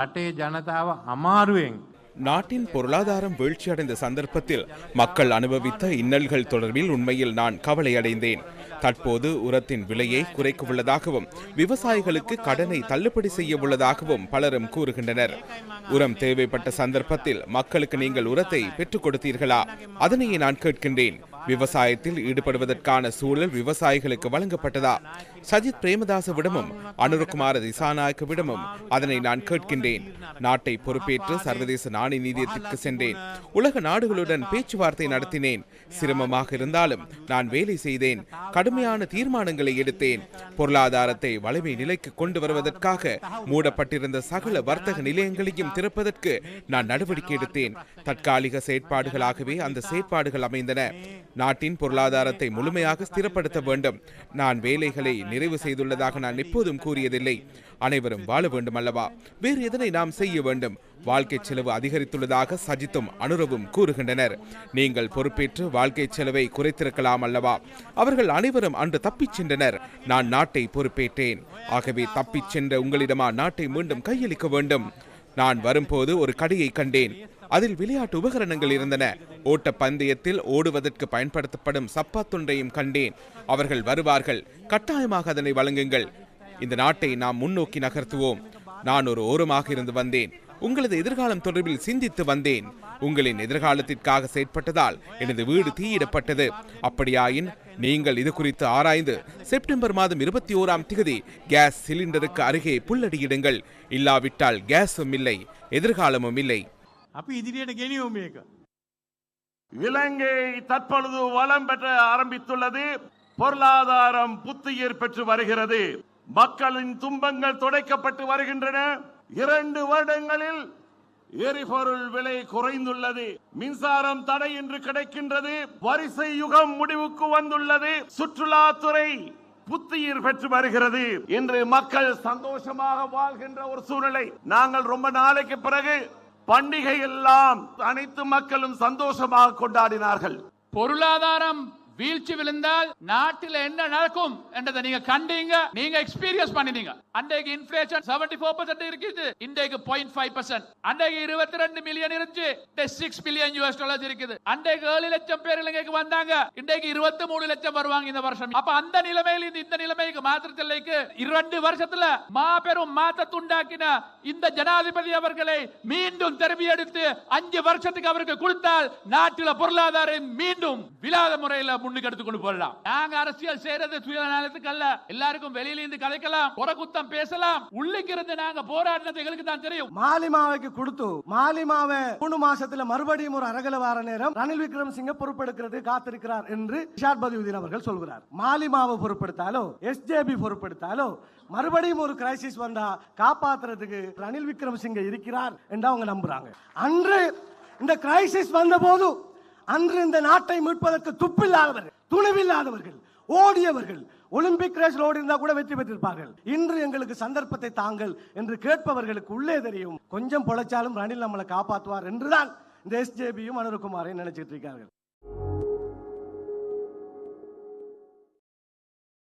රටේ ජනතාව අමාරුවෙන් நாட்டின் பொருளாதாரம் வீழ்ச்சியடைந்த சந்தர்ப்பத்தில் மக்கள் அனுபவித்த இன்னல்கள் தொடர்பில் உண்மையில் நான் கவலையடைந்தேன் தற்போது உரத்தின் விலையை குறைக்க உள்ளதாகவும் விவசாயிகளுக்கு கடனை தள்ளுபடி செய்ய உள்ளதாகவும் பலரும் கூறுகின்றனர் உரம் தேவைப்பட்ட சந்தர்ப்பத்தில் மக்களுக்கு நீங்கள் உரத்தை பெற்றுக் கொடுத்தீர்களா அதனையே நான் கேட்கின்றேன் விவசாயத்தில் ஈடுபடுவதற்கான சூழல் விவசாயிகளுக்கு வழங்கப்பட்டதா? சஜித் பிரேமதாசவிடமும் அனுரகுமார திசாநாயக்கவிடமும் அதனை நான் கேட்கின்றேன். நாட்டை பொறுப்பேற்று சர்வதேச நாணய நிதியத்திற்கு சென்றேன். உலக நாடுகளுடன் பேச்சுவார்த்தை நடத்தினேன். சிரமமாக இருந்தாலும் நான் வேலை செய்தேன். கடுமையான தீர்மானங்களை எடுத்தேன். பொருளாதாரத்தை வலிமை நிலைக்கு கொண்டு வருவதற்காக மூடப்பட்டிருந்த சகல வர்த்தக நிலையங்களையும் திறப்பதற்கு நான் நடவடிக்கை எடுத்தேன். தற்காலிக செயற்பாடுகளாகவே அந்த செயற்பாடுகள் அமைந்தன. நாட்டின் பொருளாதாரத்தை முழுமையாக ஸ்திரப்படுத்த வேண்டும். நான் வேலைகளை நிறைவு செய்துள்ளதாக நான் எப்போதும் கூறியதில்லை. அனைவரும் வாழ வேண்டும் அல்லவா வேறு எதனை நாம் செய்ய வேண்டும்? வாழ்க்கை செலவு அதிகரித்துள்ளதாக சஜித்தும் அனுரவும் கூறுகின்றனர். நீங்கள் பொறுப்பேற்று வாழ்க்கை செலவை குறைத்திருக்கலாம் அல்லவா? அவர்கள் அனைவரும் அன்று தப்பிச் சென்றனர். நான் நாட்டை பொறுப்பேற்றேன். ஆகவே தப்பிச் சென்ற உங்களிடமா நாட்டை மீண்டும் கையளிக்க வேண்டும். நான் வரும்போது ஒரு கடையை கண்டேன். அதில் விளையாட்டு உபகரணங்கள் இருந்தன. ஓட்ட பந்தயத்தில் ஓடுவதற்கு பயன்படுத்தப்படும் சப்பாத்துண்டையும் கண்டேன். அவர்கள் வருவார்கள். கட்டாயமாக அதனை வழங்குங்கள். இந்த நாட்டை நாம் முன்னோக்கி நகர்த்துவோம். நான் ஒரு ஓரமாக இருந்து வந்தேன். உங்களது எதிர்காலம் தொடர்பில் சிந்தித்து வந்தேன். உங்களின் எதிர்காலத்திற்காக செயற்பட்டதால் எனது வீடு தீயிடப்பட்டது. அப்படியாயின் நீங்கள் இது குறித்து ஆராய்ந்து செப்டம்பர் மாதம் இருபத்தி ஓராம் திகதி கேஸ் சிலிண்டருக்கு அருகே புல்லடியிடுங்கள். இல்லாவிட்டால் கேஸும் இல்லை எதிர்காலமும் இல்லை. අපි ඉදිරියට ගෙනියුම් මේක. இலங்கை தற்பொழுது வளம் பெற்ற ஆரம்பித்துள்ளது பொருளாதாரம் புத்துயிர் பெற்று வருகிறது மக்களின் துன்பங்கள் துடைக்கப்பட்டு வருகின்றன இரண்டு வருடங்களில் எரிபொருள் விலை குறைந்துள்ளது மின்சாரம் தடையின்றி கிடைக்கின்றது வரிசை யுகம் முடிவுக்கு வந்துள்ளது சுற்றுலாத்துறை புத்துயிர் பெற்று வருகிறது இன்று மக்கள் சந்தோஷமாக வாழ்கின்ற ஒரு சூழ்நிலை நாங்கள் ரொம்ப நாளைக்கு பிறகு பண்டிகை எல்லாம் அனைத்து மக்களும் சந்தோஷமாக கொண்டாடினார்கள். பொருளாதாரம் வீழ்ச்சி விழுந்தால் நாட்டில் என்ன நடக்கும் என்றதை நீங்க கண்டீங்க நீங்க எக்ஸ்பீரியன்ஸ் பண்ணினீங்க அன்றைக்கு இன்ஃபிளேஷன் 74% இருக்குது இன்றைக்கு 0.5% அன்றைக்கு 22 மில்லியன் இருந்துச்சு சிக்ஸ் பில்லியன் யூஎஸ் டாலர்ஸ் இருக்குது. அன்றைக்கு ஏழு லட்சம் பேர் இலங்கைக்கு வந்தாங்க இன்றைக்கு 23 லட்சம் வருவாங்க இந்த வருஷம். அப்ப அந்த நிலைமையில் இந்த இந்த நிலைமைக்கு மாற்றத்தில்லைக்கு இரண்டு வருஷத்துல மாபெரும் மாற்றத்துண்டாக்கின இந்த ஜனாதிபதி அவர்களை மீண்டும் திரும்பி எடுத்து அஞ்சு வருஷத்துக்கு அவருக்கு கொடுத்தால் நாட்டில பொருளாதாரம் மீண்டும் விழாத முறையில முன்னுக்கு எடுத்து கொண்டு போடலாம் நாங்க அரசியல் செய்யறது சுயநலத்துக்கு அல்ல எல்லாருக்கும் வெளியில இருந்து கதைக்கலாம் குத்தம் பேசலாம். உள்ளுக்கு இருந்து நாங்க போராடினது எங்களுக்கு தான் தெரியும். மாலிமாவைக்கு கொடுத்து மாலிமாவை மூணு மாசத்துல மறுபடியும் ஒரு அரகல வார நேரம் ரணில் விக்ரம் சிங்க பொறுப்பெடுக்கிறது காத்திருக்கிறார் என்று ரிஷாட் பதிவுதீன் அவர்கள் சொல்கிறார். மாலிமாவை பொறுப்பெடுத்தாலோ எஸ்ஜேபி பொறுப்பெடுத்தாலோ மறுபடியும் ஒரு கிரைசிஸ் வந்தா காப்பாத்துறதுக்கு ரணில் விக்ரம் சிங்க இருக்கிறார் என்று அவங்க நம்புறாங்க. அன்று இந்த கிரைசிஸ் வந்த போது அன்று இந்த நாட்டை மீட்பதற்கு துப்பில்லாதவர்கள் துணிவில்லாதவர்கள் ஓடியவர்கள் ஒலிம்பிக் ரேஸில் ஓடி இருந்தா கூட வெற்றி பெற்றிருப்பார்கள். இன்று எங்களுக்கு சந்தர்ப்பத்தை தாங்கள் என்று கேட்பவர்களுக்கு உள்ளே தெரியும். கொஞ்சம் பொழைச்சாலும் ரணில் நம்மளை காப்பாற்றுவார் என்றுதான் இந்த எஸ்ஜேபியும் அனுருகுமாரையும் நினைச்சிட்டு இருக்கார்கள்.